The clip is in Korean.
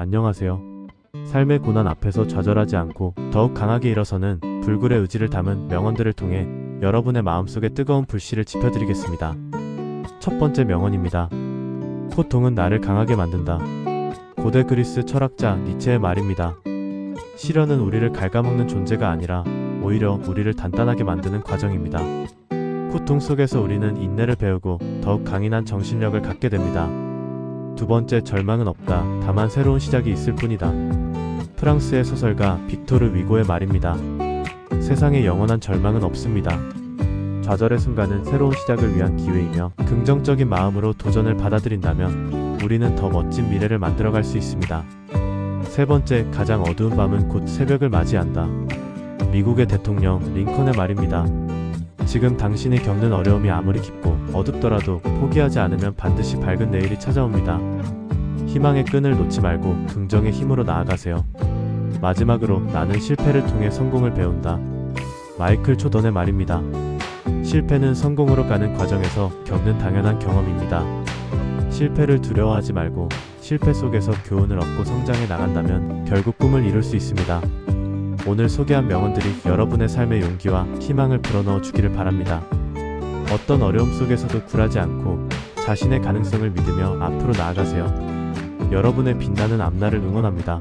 안녕하세요. 삶의 고난 앞에서 좌절하지 않고 더욱 강하게 일어서는 불굴의 의지를 담은 명언들을 통해 여러분의 마음속에 뜨거운 불씨를 지펴드리겠습니다. 첫 번째 명언입니다. 고통은 나를 강하게 만든다. 고대 그리스 철학자 니체의 말입니다. 시련은 우리를 갉아먹는 존재가 아니라 오히려 우리를 단단하게 만드는 과정입니다. 고통 속에서 우리는 인내를 배우고 더욱 강인한 정신력을 갖게 됩니다. 두 번째 절망은 없다. 다만 새로운 시작이 있을 뿐이다. 프랑스의 소설가 빅토르 위고의 말입니다. 세상에 영원한 절망은 없습니다. 좌절의 순간은 새로운 시작을 위한 기회이며 긍정적인 마음으로 도전을 받아들인다면 우리는 더 멋진 미래를 만들어갈 수 있습니다. 세 번째, 가장 어두운 밤은 곧 새벽을 맞이한다. 미국의 대통령 링컨의 말입니다. 지금 당신이 겪는 어려움이 아무리 깊고 어둡더라도 포기하지 않으면 반드시 밝은 내일이 찾아옵니다. 희망의 끈을 놓지 말고 긍정의 힘으로 나아가세요. 마지막으로 나는 실패를 통해 성공을 배운다. 마이클 초던의 말입니다. 실패는 성공으로 가는 과정에서 겪는 당연한 경험입니다. 실패를 두려워하지 말고 실패 속에서 교훈을 얻고 성장해 나간다면 결국 꿈을 이룰 수 있습니다. 오늘 소개한 명언들이 여러분의 삶의 용기와 희망을 불어넣어 주기를 바랍니다. 어떤 어려움 속에서도 굴하지 않고 자신의 가능성을 믿으며 앞으로 나아가세요. 여러분의 빛나는 앞날을 응원합니다.